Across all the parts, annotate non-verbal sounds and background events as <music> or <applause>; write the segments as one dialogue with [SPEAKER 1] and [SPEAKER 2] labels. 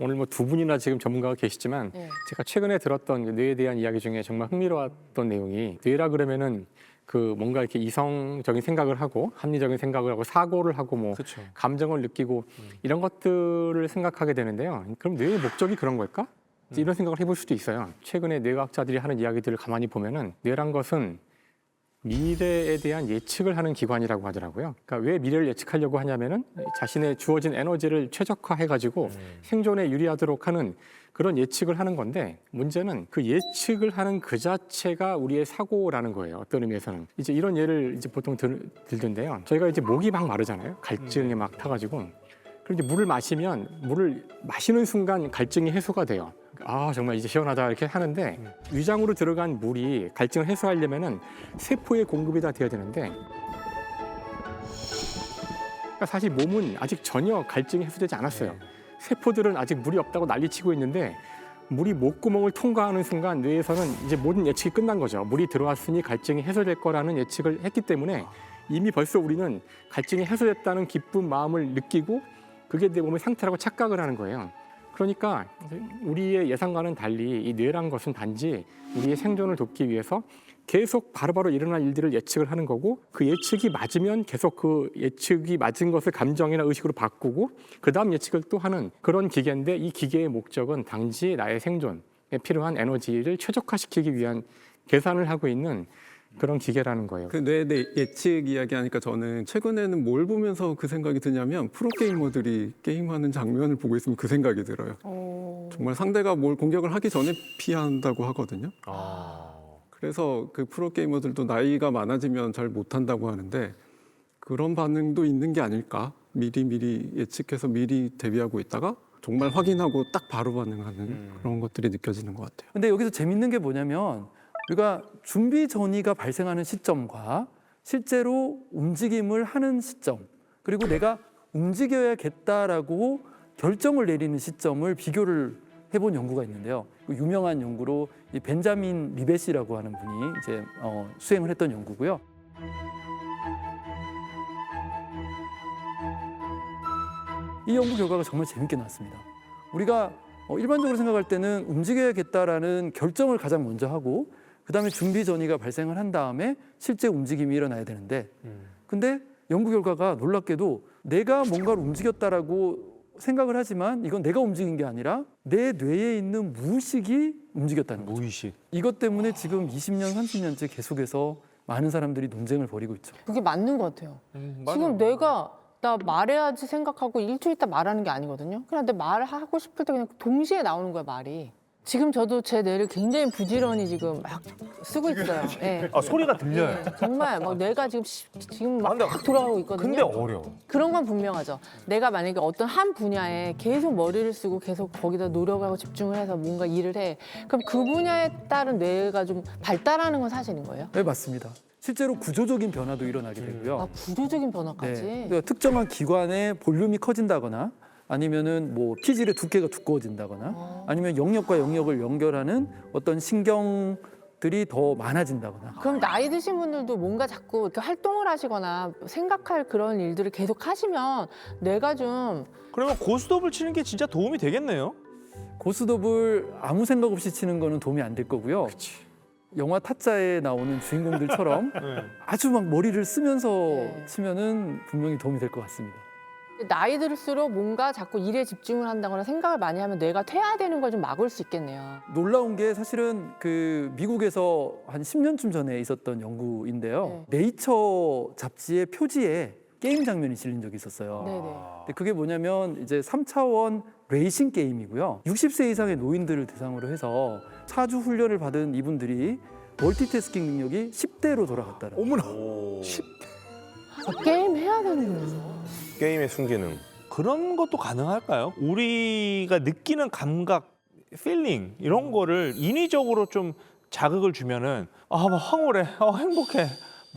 [SPEAKER 1] 오늘 뭐 두 분이나 지금 전문가가 계시지만
[SPEAKER 2] 네.
[SPEAKER 1] 제가 최근에 들었던 뇌에 대한 이야기 중에 정말 흥미로웠던 내용이 뇌라 그러면은 그 뭔가 이렇게 이성적인 생각을 하고 합리적인 생각을 하고 사고를 하고 뭐
[SPEAKER 3] 그렇죠.
[SPEAKER 1] 감정을 느끼고 이런 것들을 생각하게 되는데요. 그럼 뇌의 목적이 그런 걸까? 이제 이런 생각을 해볼 수도 있어요. 최근에 뇌과학자들이 하는 이야기들을 가만히 보면은 뇌란 것은 미래에 대한 예측을 하는 기관이라고 하더라고요. 그러니까 왜 미래를 예측하려고 하냐면은 자신의 주어진 에너지를 최적화해가지고 생존에 유리하도록 하는 그런 예측을 하는 건데 문제는 그 예측을 하는 그 자체가 우리의 사고라는 거예요. 어떤 의미에서는 이제 이런 예를 이제 보통 들, 들던데요. 저희가 이제 목이 막 마르잖아요. 갈증이 막 타가지고 그럼 이제 물을 마시면 물을 마시는 순간 갈증이 해소가 돼요. 아 정말 이제 시원하다 이렇게 하는데 위장으로 들어간 물이 갈증을 해소하려면은 세포에 공급이 다 돼야 되는데 그러니까 사실 몸은 아직 전혀 갈증이 해소되지 않았어요. 세포들은 아직 물이 없다고 난리치고 있는데 물이 목구멍을 통과하는 순간 뇌에서는 이제 모든 예측이 끝난 거죠. 물이 들어왔으니 갈증이 해소될 거라는 예측을 했기 때문에 이미 벌써 우리는 갈증이 해소됐다는 기쁜 마음을 느끼고 그게 내 몸의 상태라고 착각을 하는 거예요. 그러니까 우리의 예상과는 달리 이 뇌란 것은 단지 우리의 생존을 돕기 위해서 계속 바로바로 일어날 일들을 예측을 하는 거고 그 예측이 맞으면 계속 그 예측이 맞은 것을 감정이나 의식으로 바꾸고 그 다음 예측을 또 하는 그런 기계인데 이 기계의 목적은 단지 나의 생존에 필요한 에너지를 최적화시키기 위한 계산을 하고 있는 그런 기계라는 거예요.
[SPEAKER 4] 그뇌내 예측 이야기하니까 저는 최근에는 뭘 보면서 그 생각이 드냐면 프로게이머들이 게임하는 장면을 보고 있으면 그 생각이 들어요.
[SPEAKER 2] 어...
[SPEAKER 4] 정말 상대가 뭘 공격을 하기 전에 피한다고 하거든요.
[SPEAKER 3] 아.
[SPEAKER 4] 그래서 그 프로게이머들도 나이가 많아지면 잘 못한다고 하는데 그런 반응도 있는 게 아닐까? 미리 미리 예측해서 미리 대비하고 있다가 정말 확인하고 딱 바로 반응하는
[SPEAKER 3] 음.
[SPEAKER 4] 그런 것들이 느껴지는 것 같아요.
[SPEAKER 5] 근데 여기서 재밌는 게 뭐냐면 우리가 준비 전이가 발생하는 시점과 실제로 움직임을 하는 시점 그리고 내가 움직여야겠다라고 결정을 내리는 시점을 비교를 해본 연구가 있는데요. 그 유명한 연구로 이 벤자민 리벳이라고 하는 분이 이제 어, 수행을 했던 연구고요. 이 연구 결과가 정말 재밌게 나왔습니다. 우리가 어, 일반적으로 생각할 때는 움직여야겠다라는 결정을 가장 먼저 하고 그다음에 준비 전이가 발생을 한 다음에 실제 움직임이 일어나야 되는데 근데 연구 결과가 놀랍게도 내가 뭔가를 움직였다라고 생각을 하지만 이건 내가 움직인 게 아니라 내 뇌에 있는 무의식이 움직였다는 거죠.
[SPEAKER 3] 무의식.
[SPEAKER 5] 이것 때문에 지금 20년, 30년째 계속해서 많은 사람들이 논쟁을 벌이고 있죠.
[SPEAKER 2] 그게 맞는 것 같아요.
[SPEAKER 3] 음,
[SPEAKER 2] 지금 내가 나 말해야지 생각하고 일주일 있다 말하는 게 아니거든요. 그냥 내 말하고 싶을 때 그냥 동시에 나오는 거야 말이. 지금 저도 제 뇌를 굉장히 부지런히 지금 막 쓰고 있어요. 예.
[SPEAKER 3] 아 소리가 들려요.
[SPEAKER 2] 예, 정말 막 뇌가 지금 시- 지금 막
[SPEAKER 3] 아, 근데-
[SPEAKER 2] 돌아가고 있거든요.
[SPEAKER 3] 근데 어려워.
[SPEAKER 2] 그런 건 분명하죠. 내가 만약에 어떤 한 분야에 계속 머리를 쓰고 계속 거기다 노력하고 집중을 해서 뭔가 일을 해. 그럼 그 분야에 따른 뇌가 좀 발달하는 건 사실인 거예요?
[SPEAKER 5] 네, 맞습니다. 실제로 구조적인 변화도 일어나게 되고요.
[SPEAKER 2] 아, 구조적인 변화까지.
[SPEAKER 5] 네. 특정한 기관의 볼륨이 커진다거나 아니면은 뭐 피질의 두께가 두꺼워진다거나
[SPEAKER 2] 어.
[SPEAKER 5] 아니면 영역과 영역을 연결하는 어떤 신경들이 더 많아진다거나
[SPEAKER 2] 그럼 나이 드신 분들도 뭔가 자꾸 이렇게 활동을 하시거나 생각할 그런 일들을 계속 하시면 뇌가 좀
[SPEAKER 3] 그러면 고스톱을 치는 게 진짜 도움이 되겠네요.
[SPEAKER 5] 고스톱을 아무 생각 없이 치는 거는 도움이 안 될 거고요. 영화 타짜에 나오는 주인공들처럼 <laughs>
[SPEAKER 3] 네.
[SPEAKER 5] 아주 막 머리를 쓰면서
[SPEAKER 2] 네.
[SPEAKER 5] 치면은 분명히 도움이 될 것 같습니다.
[SPEAKER 2] 나이 들수록 뭔가 자꾸 일에 집중을 한다거나 생각을 많이 하면 뇌가 퇴화되는 걸 좀 막을 수 있겠네요.
[SPEAKER 5] 놀라운 게 사실은 그 미국에서 한 10년쯤 전에 있었던 연구인데요. 네이처 잡지의 표지에 게임 장면이 실린 적이 있었어요.
[SPEAKER 2] 네네.
[SPEAKER 5] 근데 그게 뭐냐면 이제 3차원 레이싱 게임이고요. 60세 이상의 노인들을 대상으로 해서 차주 훈련을 받은 이분들이 멀티태스킹 능력이 10대로 돌아갔다는 거예요.
[SPEAKER 3] 어머나.
[SPEAKER 2] 아, 게임 해야 되는구나.
[SPEAKER 6] 게임의 순기능.
[SPEAKER 3] 그런 것도 가능할까요? 우리가 느끼는 감각, 필링 이런 거를 인위적으로 좀 자극을 주면은 아, 막 황홀해, 아, 행복해,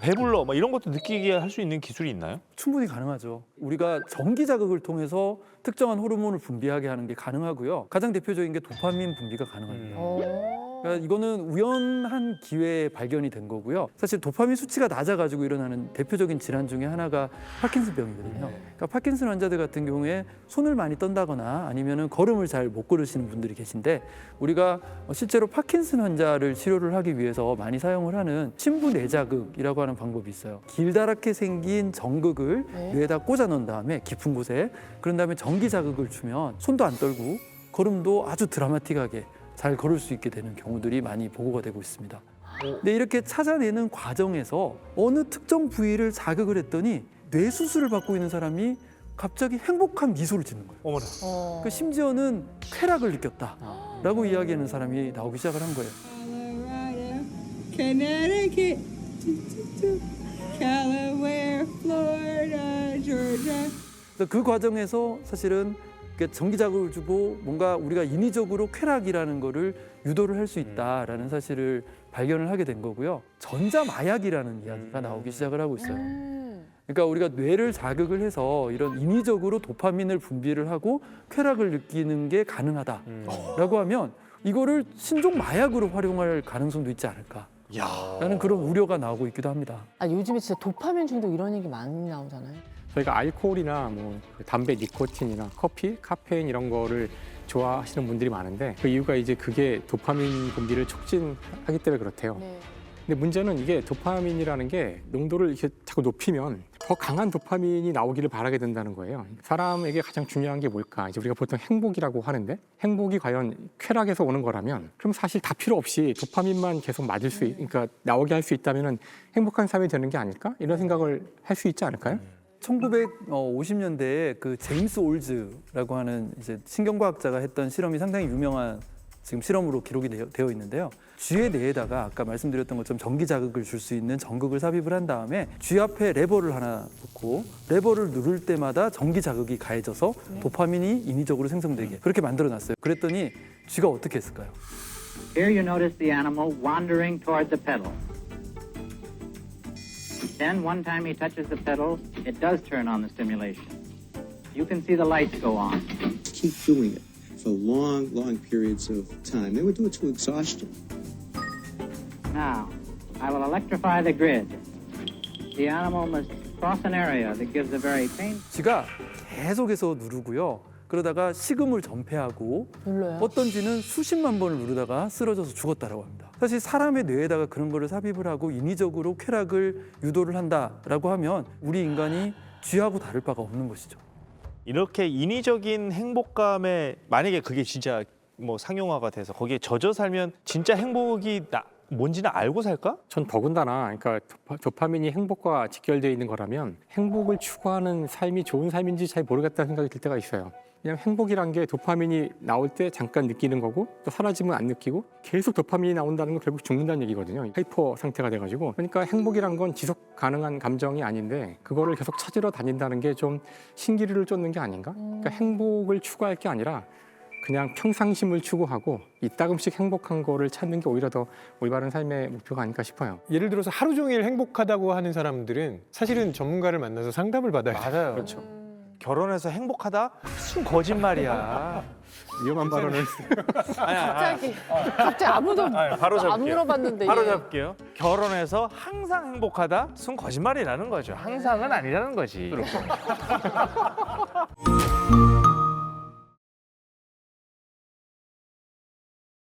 [SPEAKER 3] 배불러, 막 이런 것도 느끼게 할 수 있는 기술이 있나요?
[SPEAKER 5] 충분히 가능하죠. 우리가 전기 자극을 통해서 특정한 호르몬을 분비하게 하는 게 가능하고요. 가장 대표적인 게 도파민 분비가 가능합니다.
[SPEAKER 2] 어.
[SPEAKER 5] 그러니까 이거는 우연한 기회에 발견이 된 거고요. 사실 도파민 수치가 낮아가지고 일어나는 대표적인 질환 중에 하나가 파킨슨병이거든요. 그러니까 파킨슨 환자들 같은 경우에 손을 많이 떤다거나 아니면은 걸음을 잘 못 걸으시는 분들이 계신데 우리가 실제로 파킨슨 환자를 치료를 하기 위해서 많이 사용을 하는 침부 내자극이라고 하는 방법이 있어요. 길다랗게 생긴 전극을
[SPEAKER 2] 네.
[SPEAKER 5] 뇌에다 꽂아 넣은 다음에 깊은 곳에 그런 다음에 전기 자극을 주면 손도 안 떨고 걸음도 아주 드라마틱하게 잘 걸을 수 있게 되는 경우들이 많이 보고가 되고 있습니다. 근데 이렇게 찾아내는 과정에서 어느 특정 부위를 자극을 했더니 뇌 수술을 받고 있는 사람이 갑자기 행복한 미소를 짓는 거예요.
[SPEAKER 3] 어머나.
[SPEAKER 2] 어.
[SPEAKER 5] 그 심지어는 쾌락을 느꼈다라고 이야기하는 사람이 나오기 시작을 한 거예요. 그래서 그 과정에서 사실은 전기 자극을 주고 뭔가 우리가 인위적으로 쾌락이라는 거를 유도를 할 수 있다라는 사실을 발견을 하게 된 거고요. 전자 마약이라는 이야기가 나오기 시작을 하고 있어요.
[SPEAKER 2] 음.
[SPEAKER 5] 그러니까 우리가 뇌를 자극을 해서 이런 인위적으로 도파민을 분비를 하고 쾌락을 느끼는 게 가능하다라고 하면 이거를 신종 마약으로 활용할 가능성도 있지 않을까라는 그런 우려가 나오고 있기도 합니다.
[SPEAKER 2] 아 요즘에 진짜 도파민 중독 이런 얘기 많이 나오잖아요.
[SPEAKER 1] 저희가 알코올이나 뭐그 담배, 니코틴이나 커피, 카페인 이런 거를 좋아하시는 분들이 많은데 그 이유가 이제 그게 도파민 분비를 촉진하기 때문에 그렇대요.
[SPEAKER 2] 네.
[SPEAKER 1] 근데 문제는 이게 도파민이라는 게 농도를 이렇게 자꾸 높이면 더 강한 도파민이 나오기를 바라게 된다는 거예요. 사람에게 가장 중요한 게 뭘까? 이제 우리가 보통 행복이라고 하는데 행복이 과연 쾌락에서 오는 거라면 그럼 사실 다 필요 없이 도파민만 계속 맞을 수, 있, 그러니까 나오게 할 수 있다면은 행복한 삶이 되는 게 아닐까? 이런 생각을 할 수 있지 않을까요?
[SPEAKER 5] 1950년대에 그 제임스 올즈라고 하는 이제 신경과학자가 했던 실험이 상당히 유명한 지금 실험으로 기록이 되어, 있는데요. 쥐의 뇌에다가 아까 말씀드렸던 것처럼 전기 자극을 줄 수 있는 전극을 삽입을 한 다음에 쥐 앞에 레버를 하나 놓고 레버를 누를 때마다 전기 자극이 가해져서 도파민이 인위적으로 생성되게 그렇게 만들어 놨어요. 그랬더니 쥐가 어떻게 했을까요?
[SPEAKER 7] Here you notice the animal wandering toward the pedal. Then, one time he touches the pedal, it does turn on the stimulation. You can see the lights go on.
[SPEAKER 8] keep doing it for long, long periods of time. They would do it to exhaustion.
[SPEAKER 7] Now, I will electrify the grid. The animal must cross an area that gives a very pain.
[SPEAKER 5] 쥐가 계속해서 누르고요. 그러다가 식음을 전폐하고
[SPEAKER 2] 눌러요.
[SPEAKER 5] 어떤 쥐는 수십만 번을 누르다가 쓰러져서 죽었다라고 합니다. 사실 사람의 뇌에다가 그런 거를 삽입을 하고 인위적으로 쾌락을 유도를 한다라고 하면 우리 인간이 쥐하고 다를 바가 없는 것이죠.
[SPEAKER 3] 이렇게 인위적인 행복감에 만약에 그게 진짜 뭐 상용화가 돼서 거기에 젖어 살면 진짜 행복이 나, 뭔지는 알고 살까?
[SPEAKER 1] 전 더군다나 그러니까 도파, 도파민이 행복과 직결되어 있는 거라면 행복을 추구하는 삶이 좋은 삶인지 잘 모르겠다는 생각이 들 때가 있어요. 그냥 행복이란 게 도파민이 나올 때 잠깐 느끼는 거고 또 사라지면 안 느끼고 계속 도파민이 나온다는 건 결국 죽는다는 얘기거든요. 하이퍼 상태가 돼가지고 그러니까 행복이란 건 지속 가능한 감정이 아닌데 그거를 계속 찾으러 다닌다는 게 좀 신기루를 쫓는 게 아닌가? 그러니까 행복을 추구할 게 아니라 그냥 평상심을 추구하고 이따금씩 행복한 거를 찾는 게 오히려 더 올바른 삶의 목표가 아닐까 싶어요.
[SPEAKER 9] 예를 들어서 하루 종일 행복하다고 하는 사람들은 사실은 전문가를 만나서 상담을 받아야 돼요.
[SPEAKER 3] 맞아요.
[SPEAKER 1] 그렇죠.
[SPEAKER 3] 결혼해서 행복하다? 순 거짓말이야.
[SPEAKER 1] 위험한 발언을
[SPEAKER 3] 아니, 아니,
[SPEAKER 2] 갑자기 갑자기 아무도
[SPEAKER 3] 아니, 바로
[SPEAKER 2] 안
[SPEAKER 3] 잡을게요.
[SPEAKER 2] 물어봤는데
[SPEAKER 3] 바로
[SPEAKER 2] 예.
[SPEAKER 3] 잡을게요. 결혼해서 항상 행복하다? 순 거짓말이라는 거죠. 항상은 아니라는 거지. <laughs>